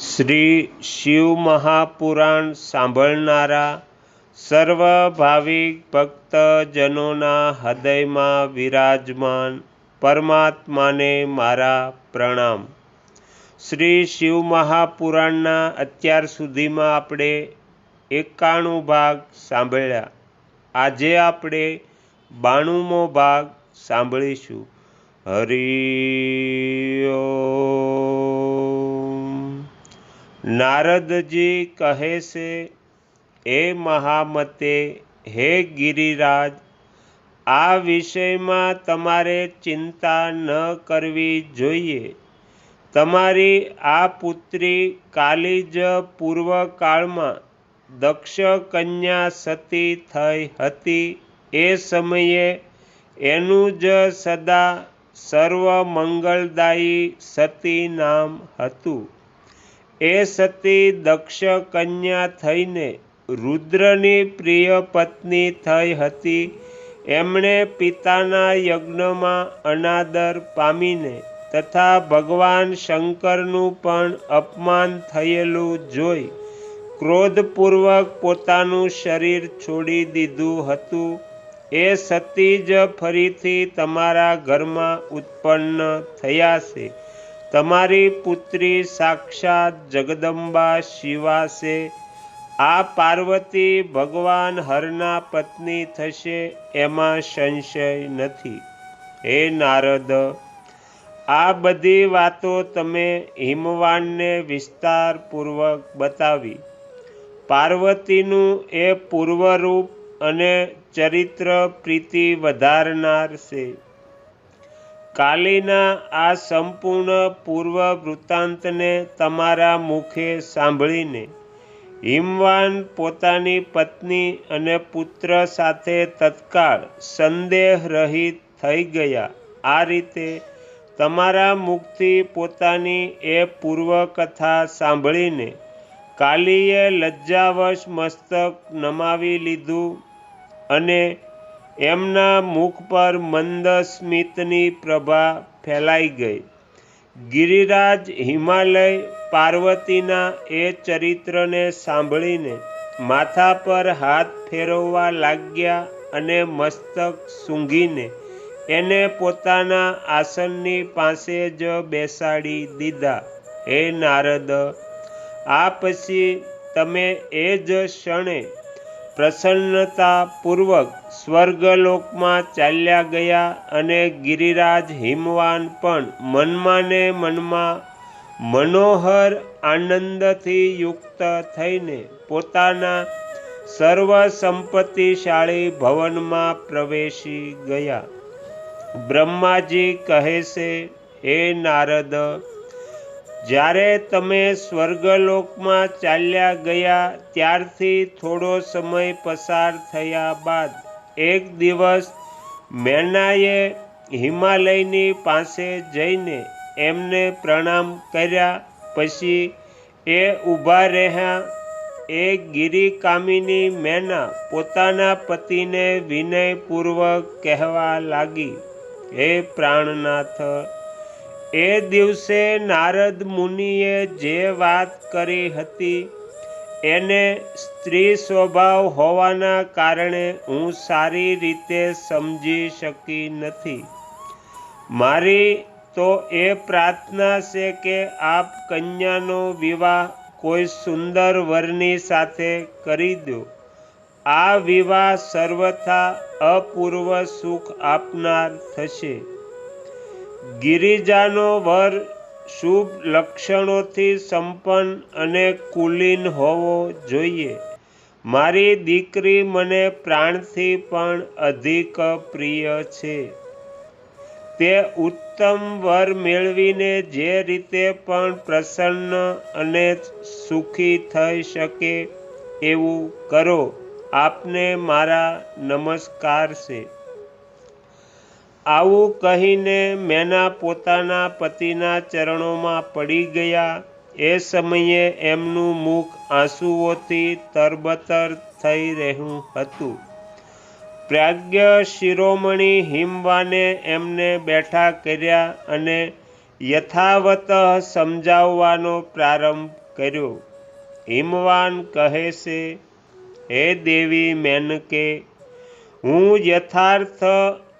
શ્રી શિવ મહાપુરાણ સાંભળનારા સર્વ ભાવિક ભક્તજનોના હૃદયમાં વિરાજમાન પરમાત્માને મારા પ્રણામ. શ્રી શિવ મહાપુરાણના અત્યાર સુધીમાં આપણે એકાણું ભાગ સાંભળ્યા. આજે આપણે બાણુંમો ભાગ સાંભળીશું. હરિ ઓમ નારદજી કહે છે, એ મહામતે, હે ગિરિરાજ, આ વિષયમાં તમારે ચિંતા ન કરવી જોઈએ. તમારી આ પુત્રી કાલી પૂર્વકાળમાં દક્ષ કન્યા સતી થઈ હતી. એ સમયે એનું જ સદા સર્વ મંગળદાયી સતી નામ હતું. એ સતી દક્ષ કન્યા થઈને રુદ્રની પ્રિય પત્ની થઈ હતી. એમણે પિતાના યજ્ઞમાં અનાદર પામીને તથા ભગવાન શંકરનું પણ અપમાન થયેલું જોઈ ક્રોધપૂર્વક પોતાનું શરીર છોડી દીધું હતું. એ સતી જ ફરીથી તમારા ઘરમાં ઉત્પન્ન થયા છે. તમારી પુત્રી સાક્ષાત જગદંબા શિવા છે આ પાર્વતી ભગવાન હરના પત્ની થશે એમાં સંશય નથી. હે નારદ, આ બધી વાતો તમે હિમવાનને વિસ્તારપૂર્વક બતાવી. પાર્વતીનું એ પૂર્વરૂપ અને ચરિત્ર પ્રીતિ વધારનાર છે. કાલીના આ સંપૂર્ણ પૂર્વ વૃત્તાંતને તમારા મુખે સાંભળીને હિમવાન પોતાની પત્ની અને પુત્ર સાથે તત્કાળ સંદેહ રહિત થઈ ગયા. આ રીતે તમારા મુખથી પોતાની એ પૂર્વકથા સાંભળીને કાલીએ લજ્જાવશ મસ્તક નમાવી લીધું અને એમના મુખ પર મંદ સ્મિતની પ્રભા ફેલાઈ ગઈ. ગિરિરાજ હિમાલય પાર્વતીના એ ચરિત્રને સાંભળીને માથા પર હાથ ફેરવવા લાગ્યા અને મસ્તક સૂંઘીને એને પોતાના આસનની પાસે જ બેસાડી દીધા. હે નારદ, આ પછી તમે એ જ ક્ષણે પ્રસન્નતાપૂર્વક સ્વર્ગલોકમાં ચાલ્યા ગયા અને ગિરિરાજ હિમવાન પણ મનમાં ને મનમાં મનોહર આનંદથી યુક્ત થઈને પોતાના સર્વ સંપત્તિશાળી ભવનમાં પ્રવેશી ગયા. બ્રહ્માજી કહે છે, હે નારદ જ્યારે તમે સ્વર્ગલોકમાં ચાલ્યા ગયા ત્યારથી થોડો સમય પસાર થયા બાદ એક દિવસ મેનાએ હિમાલયની પાસે જઈને એમને પ્રણામ કર્યા. પછી એ ઊભા રહ્યા. એ ગિરિકામિની મેના પોતાના પતિને વિનયપૂર્વક કહેવા લાગી, હે પ્રાણનાથ એ દિવસે નારદ મુનિએ જે વાત કરી હતી, એને સ્ત્રી સ્વભાવ હોવાના કારણે હું સારી રીતે સમજી શકી નથી. મારી તો એ પ્રાર્થના છે કે આપ કન્યાનો વિવાહ કોઈ સુંદર વરની સાથે કરી દો. આ વિવાહ સર્વથા અપૂર્વ સુખ આપનાર થશે. ગિરિજાનો વર શુભ લક્ષણોથી સંપન્ન અને કુલીન હોવો જોઈએ. મારી દીકરી મને પ્રાણથી પણ અધિક પ્રિય છે. તે ઉત્તમ વર મેળવીને જે રીતે પણ પ્રસન્ન અને સુખી થઈ શકે એવું કરો. આપને મારા નમસ્કાર છે. આવું કહીને મેના પોતાના પતિના ચરણોમાં પડી ગયા. એ સમયે એમનું મુખ આંસુઓથી તરબતર થઈ રહ્યું હતું. પ્રાજ્ઞ શિરોમણી હિમવાને એમને બેઠા કર્યા અને યથાવત સમજાવવાનો પ્રારંભ કર્યો. હિમવાન કહે છે, હે દેવી મેનકે, હું યથાર્થ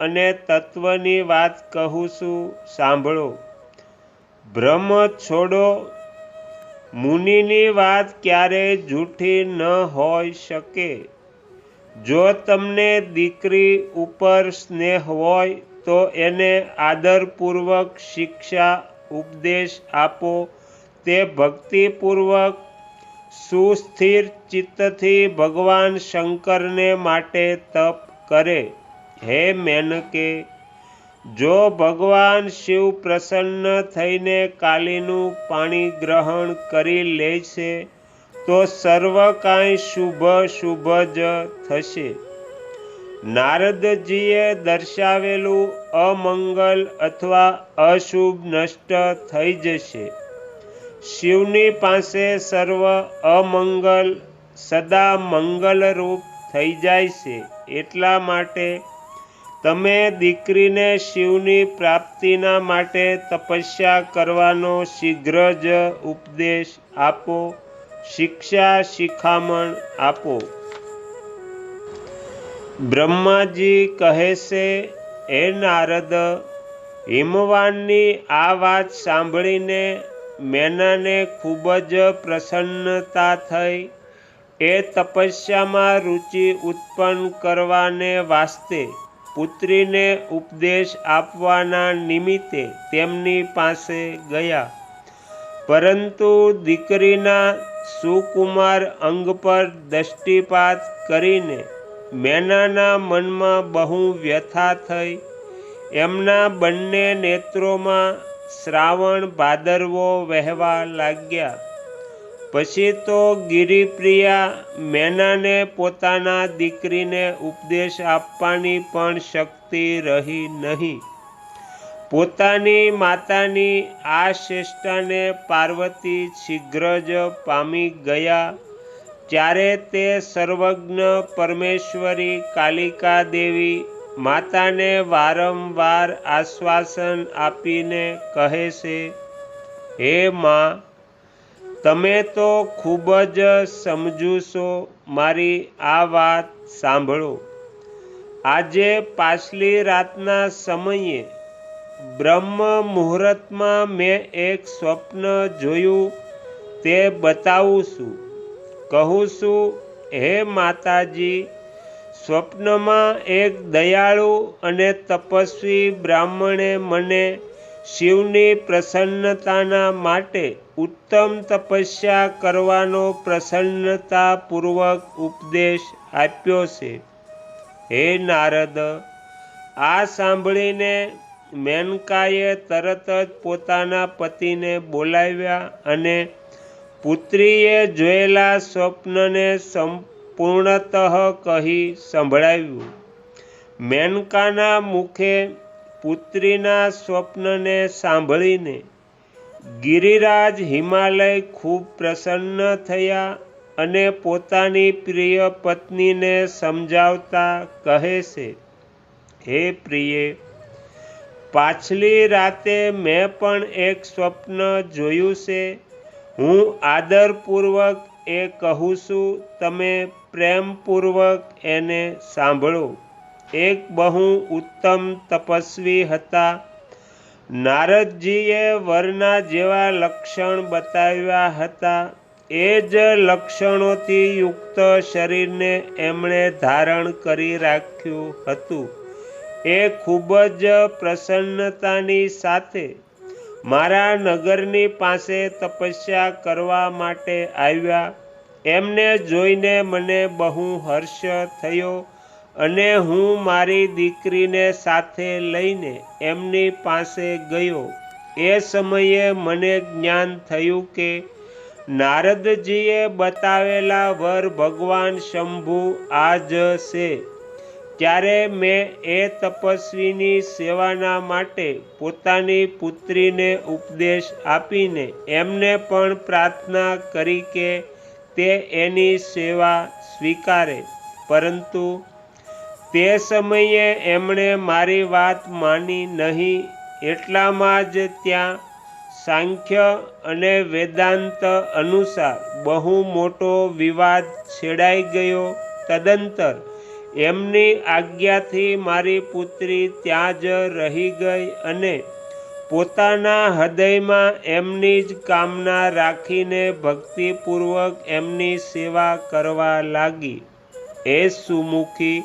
અને તત્વની વાત કહું છું, સાંભળો. ભ્રમ છોડો, મુનિની વાત ક્યારેય જૂઠી ન હોઈ શકે. જો તમને દીકરી ઉપર સ્નેહ હોય, તો એને આદરપૂર્વક શિક્ષા, ઉપદેશ આપો. તે ભક્તિપૂર્વક, સુસ્થિર ચિત્તથી ભગવાન શંકરને માટે તપ કરે. હે મેનકે, જો ભગવાન શિવ પ્રસન્ન થઈને કાલીનું પાણી ગ્રહણ કરી લે છે, તો સર્વ કાંઈ શુભ શુભ જ થશે. નારદજીએ દર્શાવેલું અમંગલ અથવા અશુભ નષ્ટ થઈ જશે. શિવની પાસે સર્વ અમંગલ સદા મંગલરૂપ થઈ જાય છે, એટલા માટે તમે દીકરીને શિવની પ્રાપ્તિના માટે તપસ્યા કરવાનો શીઘ્ર જ ઉપદેશ આપો, શિક્ષા શિખામણ આપો. બ્રહ્માજી કહે છે એ નારદ, હિમવાનની આ વાત સાંભળીને મેનાને ખૂબ જ પ્રસન્નતા થઈ. એ તપસ્યામાં રુચિ ઉત્પન્ન કરવાને વાસ્તે પુત્રીને ઉપદેશ આપવાના નિમિત્તે તેમની પાસે ગયા. પરંતુ દીકરીના સુકુમાર અંગ પર દૃષ્ટિપાત કરીને મેનાના મનમાં બહુ વ્યથા થઈ. એમના બંને નેત્રોમાં શ્રાવણ ભાદરવો વહેવા લાગ્યા. પછી તો ગિરિપ્રિયા મેનાને પોતાના દીકરીને ઉપદેશ આપવાની પણ શક્તિ રહી નહીં. પોતાની માતાની આ શ્રેષ્ઠાને પાર્વતી શીઘ્ર જ પામી ગયા. ત્યારે તે સર્વજ્ઞ પરમેશ્વરી કાલિકા દેવી માતાને વારંવાર આશ્વાસન આપીને કહે છે, હે માં તમે તો ખૂબ જ સમજુ છો મારી આ વાત સાંભળો. આજે પાછલી રાતના સમયે બ્રહ્મ મુહૂર્તમાં મેં એક સ્વપ્ન જોયું, તે બતાવું છું. કહું છું, હે માતાજી, સ્વપ્નમાં એક દયાળુ અને તપસ્વી બ્રાહ્મણે મને શિવની પ્રસન્નતાના માટે ઉત્તમ તપસ્યા કરવાનો પ્રસન્નતાપૂર્વક ઉપદેશ આપ્યો છે. હે નારદ, આ સાંભળીને મેનકાએ તરત જ પોતાના પતિને બોલાવ્યા અને પુત્રીએ જોયેલા સ્વપ્નને સંપૂર્ણતઃ કહી સંભળાવ્યું. મેનકાના મુખે પુત્રીના સ્વપ્નને સાંભળીને ગિરિરાજ હિમાલય ખૂબ પ્રસન્ન થયા અને પોતાની પ્રિય પત્નીને સમજાવતા કહે છે, હે પ્રિય, પાછલી રાતે મેં પણ એક સ્વપ્ન જોયું છે. હું આદરપૂર્વક એ કહું છું, તમે પ્રેમપૂર્વક એને સાંભળો. એક બહુ ઉત્તમ તપસ્વી હતા નારદજીએ વરના જેવા લક્ષણ બતાવ્યા હતા. એ જ લક્ષણોથી યુક્ત શરીરને એમણે ધારણ કરી રાખ્યું હતું. એ ખૂબ જ પ્રસન્નતાની સાથે મારા નગરની પાસે તપસ્યા કરવા માટે આવ્યા. એમને જોઈને મને બહુ હર્ષ થયો અને હું મારી દીકરીને સાથે લઈને એમની પાસે ગયો. એ સમયે મને જ્ઞાન થયું કે નારદજીએ બતાવેલા વર ભગવાન શંભુ આ જ છે. ત્યારે મેં એ તપસ્વીની સેવાના માટે પોતાની પુત્રીને ઉપદેશ આપીને એમને પણ પ્રાર્થના કરી કે તે એની સેવા સ્વીકારે. પરંતુ તે સમયે એમણે મારી વાત માની નહીં, એટલામાં જ ત્યાં સાંખ્ય અને વેદાંત અનુસાર બહુ મોટો વિવાદ છેડાઈ ગયો તદંતર. એમની આજ્ઞાથી મારી પુત્રી ત્યાં જ રહી ગઈ અને પોતાના હૃદયમાં એમની જ કામના રાખીને ભક્તિપૂર્વક એમની સેવા કરવા લાગી. એ સુમુખી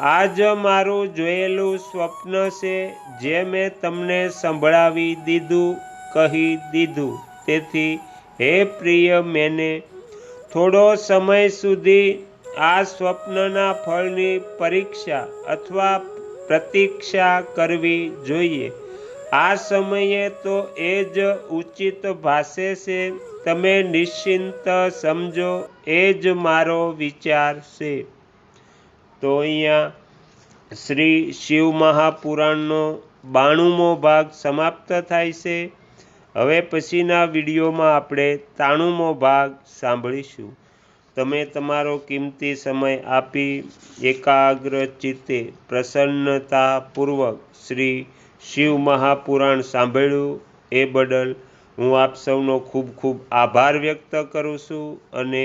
આ જ મારું જોયેલું સ્વપ્ન છે, જે મેં તમને સંભળાવી દીધું, કહી દીધું. તેથી, હે પ્રિય મેને, થોડો સમય સુધી આ સ્વપ્નના ફળની પરીક્ષા અથવા પ્રતીક્ષા કરવી જોઈએ. આ સમયે તો એ જ ઉચિત ભાષે છે, તમે નિશ્ચિંત સમજો, એ જ મારો વિચાર છે. તો અહીંયા શ્રી શિવ મહાપુરાણનો બાણુમો ભાગ સમાપ્ત થાય છે. હવે પછીના વિડીયોમાં આપણે તાણુમો ભાગ સાંભળીશું. તમે તમારો કિંમતી સમય આપી એકાગ્ર ચિત્તે પ્રસન્નતાપૂર્વક શ્રી શિવ મહાપુરાણ સાંભળ્યું એ બદલ હું આપ સૌનો ખૂબ ખૂબ આભાર વ્યક્ત કરું છું અને